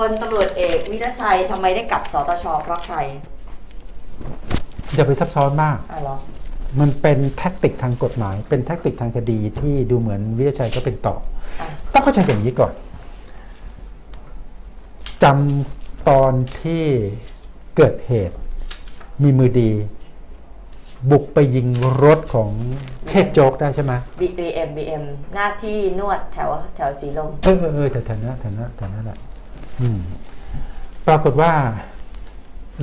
พลตำรวจเอกวิรชัยทำไมได้กลับสตชเพราะใครอย่าไปซับซ้อนมาก อ๋อเหรอมันเป็นแท็กติกทางกฎหมาย เป็นแท็กติกทางคดีที่ดูเหมือนวิทยาชัยก็เป็นต่อ อะต้องเข้าใจอย่างนี้ก่อนจำตอนที่เกิดเหตุ มีมือดี บุกไปยิงรถของเทพโจ๊กได้ใช่ไหมบีเอ็มบีเอ็มหน้าที่นวดแถวแถวสีลม เออเออเออแต่ฐานะฐานะฐานะแหละอืม ปรากฏว่า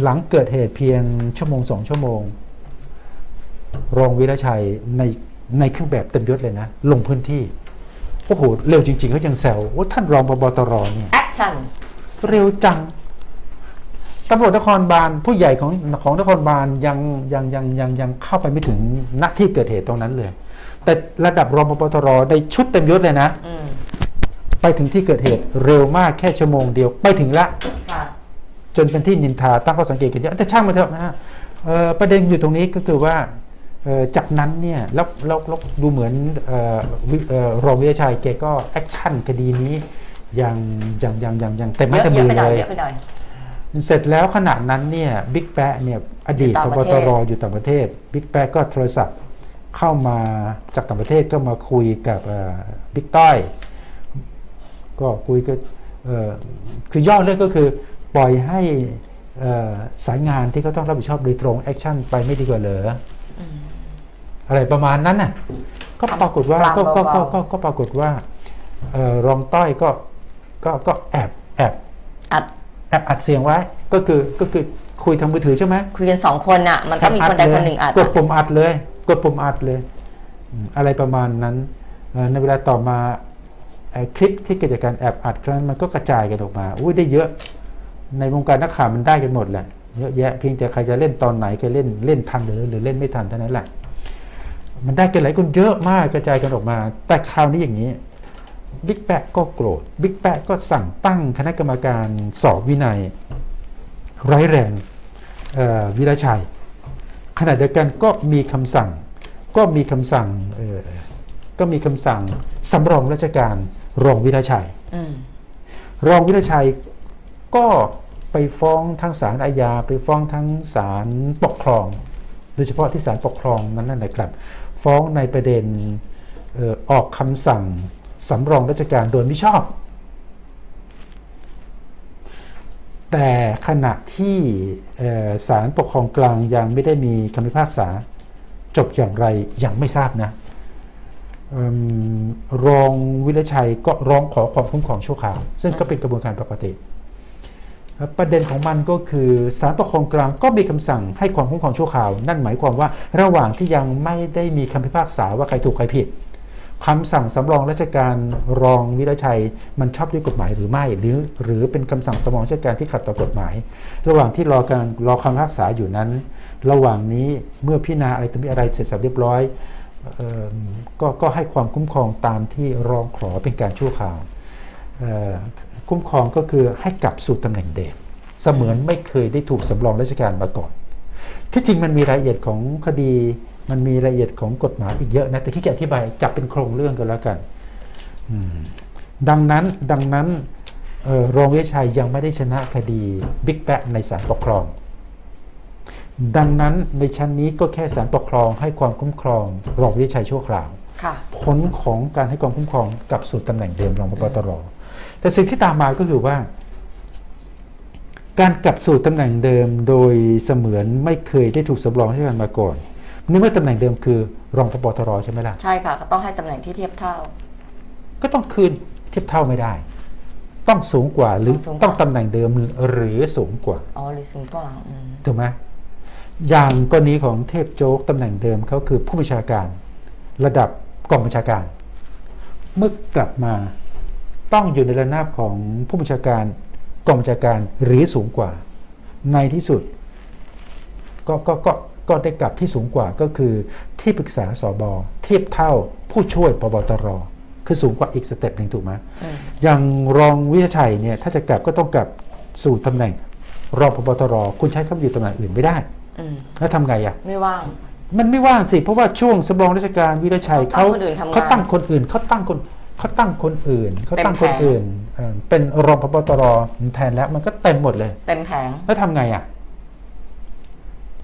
หลังเกิดเหตุเพียงชั่วโมงสองชั่วโมง รองวิรชัยในในเครื่องแบบเต็มยศเลยนะ ลงพื้นที่โอ้โหเร็วจริงๆเขายังแซวว่าท่านรองพบตรเนี่ยแอคชั่นเร็วจังตำรวจนครบาลผู้ใหญ่ของของนครบาลยังยังยังยังยังเข้าไปไม่ถึงณที่เกิดเหตุตรงนั้นเลย แต่ระดับรองพบตรได้ชุดเต็มยศเลยนะอืม ไปถึงที่เกิดเหตุเร็วมากแค่ชั่วโมงเดียวไปถึงละค่ะจนเป็นที่นินทาตั้งข้อสังเกตกันเยอะแต่ช่างมาเถอะนะฮะเอ่อประเด็นอยู่ตรงนี้ก็คือว่าเอ่อจากนั้นเนี่ยแล้วแล้วแล้วดูเหมือนเอ่อวิเอ่อรองวิทยาชัยแกก็แอคชั่นคดีนี้อย่างอย่างอย่างอย่างอย่างเต็มเยไม้อะเต็มเยมือะอไปหน่เลอยยเยอะไปหน่อยเสร็จแล้วขณะนั้นเนี่ยบิ๊กแปะเนี่ยอดีตอยู่พต่างบประเทศตรอยู่ต่างประเทศบิ๊กแปะก็โทรศัพท์เข้ามาจากต่างประเทศก็มาคุยกับเอ่อบิ๊กต้อย ก็คุยก็เอ่อคือย่อเรื่องก็คือปล่อยให้เอ่อสายงานที่เขาต้องรับผิดชอบโดยตรงแอคชั่นไปไม่ดีกว่าเหรอออะไรประมาณนั้นน่ะก็ปรากฏว่าก็ก็ก็ก็ก็ปรากฏว่าเอ่อรองต้อยก็ก็ก็แอบแอบอัดแอบอัดเสียงไว้ ก็คือก็คือคุยทางมือถือใช่ไหมคุยกันสองคนน่ะ มันต้องมีคนใดคนหนึ่งอัดกดปุ่มอัดเลย กดปุ่มอัดเลยอืมอะไรประมาณนั้นเอ่อในเวลาต่อมาเอ่อ คลิปที่เกิดจากการแอบอัดครั้งนั้นมันก็กระจายกันออกมาอุ้ยได้เยอะในวงการนักข่าวมันได้กันหมดแหละเยอะแยะเพียงแต่ใครจะเล่นตอนไหนใครเล่นเล่นทันหรือหรือเล่นไม่ทันเท่านั้นแหละมันได้กันหลายคนเยอะมากกระจายกันออกมา แต่คราวนี้อย่างนี้บิ๊กแปะก็โกรธบิ๊กแปะก็สั่งตั้งคณะกรรมการสอบวินัย ร้ายแรงวิรชัยขณะเดียวกันก็มีคำสั่งก็มีคำสั่งก็มีคำสั่งสำรองราชการ รองวิรชัยอืมรองวิรชัยก็ไปฟ้องทั้งศาลอาญา ไปฟ้องทั้งศาลปกครอง โดยเฉพาะที่ศาลปกครองนั้นนั่นนะครับ ฟ้องในประเด็นเอ่อออกคำสั่งสำรองราชการโดยมิชอบ แต่ขณะที่เอ่อศาลปกครองกลางยังไม่ได้มีคำพิพากษา จบอย่างไรยังไม่ทราบนะเอิ่ม รองวิรชัยก็ร้องขอความคุ้มครองชั่วคราว ซึ่งก็เป็นกระบวนการปกติ ประเด็นของมันก็คือศาลปกครองกลางก็มีคำสั่งให้ความคุ้มครองชั่วคราว นั่นหมายความว่าระหว่างที่ยังไม่ได้มีคำพิพากษาว่าใครถูกใครผิดคำสั่งสำรองราชการรองวิรชัยมันชอบด้วยกฎหมายหรือไม่ หรือหรือเป็นคำสั่งสำรองราชการที่ขัดต่อกฎหมาย ระหว่างที่รอการรอคำพิพากษาอยู่นั้น ระหว่างนี้เมื่อพิจารณาอะไรต่อมีอะไรเสร็จสับเรียบร้อย ก็ก็ให้ความคุ้มครองตามที่ร้องขอเป็นการชั่วคราวคุ้มครองก็คือให้กลับสู่ตำแหน่งเดิมเสมือนไม่เคยได้ถูกสำรองราชการมาก่อน ที่จริงมันมีรายละเอียดของคดีมันมีรายละเอียดของกฎหมายอีกเยอะนะแต่ที่จะอธิบายจับเป็นโครงเรื่องกันแล้วกันดังนั้นดังนั้นออรองเวชัยยังไม่ได้ชนะคดีบิ๊กแปะในศาลปกครอง ดังนั้นในชั้นนี้ก็แค่ศาลปกครองให้ความคุ้มครองรองวิชัยชั่วคราวค่ะผลของการให้ความคุ้มครองกลับสู่ตำแหน่งเดิมรองพบตรแต่สิ่งที่ตามมาก็คือว่า การกลับสู่ตำแหน่งเดิมโดยเสมือนไม่เคยได้ถูกสำรองให้กันมาก่อนนี่เมื่อตำแหน่งเดิมคือ รองพบตรใช่ไหมล่ะใช่ค่ะก็ต้องให้ตำแหน่งที่เทียบเท่า ก็ต้องคืนเทียบเท่าไม่ได้ ต้องสูงกว่าหรือต้องสูงกว่าต้องตำแหน่งเดิมหรือสูงกว่าอ๋อหรือสูงกว่าอืมถูกไหม อย่างกรณีของเทพโจ๊กตำแหน่งเดิมเขาคือผู้บัญชาการ ระดับกองบัญชาการ เมื่อกลับมาต้องอยู่ในระนาบของผู้บัญชาการกองบัญชาการหรือสูงกว่า ในที่สุดก็ก็ก็ก็ได้กลับที่สูงกว่าก็คือที่ปรึกษาสบเทียบเท่าผู้ช่วยพบตรคือสูงกว่าอีกสเต็ปหนึ่งถูกไหมอืมอย่างรองวิทยาชัยเนี่ยถ้าจะกลับก็ต้องกลับสู่ตำแหน่งรองพบตรคุณใช้คำอยู่ตำแหน่งอื่นไม่ได้อืม แล้วทำไงอะไม่ว่างมันไม่ว่างสิ เพราะว่าช่วงสำรองราชการวิรชัยเขาเขาตั้งคนอื่นทำงานเขาตั้งคนอื่นเขาตั้งคนเขาตั้งคนอื่นเขาตั้งเต็คมนแผงอื่นเอ่อเป็นรองพบตรแทนแล้ว มันก็เต็มหมดเลย เต็มแผงแล้วทำไงอะ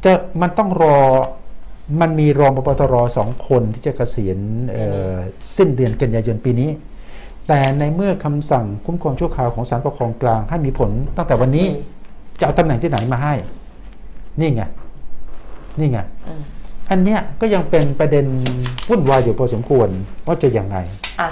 จะมันต้องรอมันมีรองพบตรสองคนที่จะเกษียณเอ่อสิ้นเดือนกันยายนปีนี้ แต่ในเมื่อคำสั่งคุ้มครองชั่วคราวของศาลปกครองกลางให้มีผลตั้งแต่วันนี้จะเอาตำแหน่งที่ไหนมาให้ นี่ไง นี่ไงอืมอันเนี้ยก็ยังเป็นประเด็นวุ่นวายอยู่พอสมควรว่าจะยังไงอะ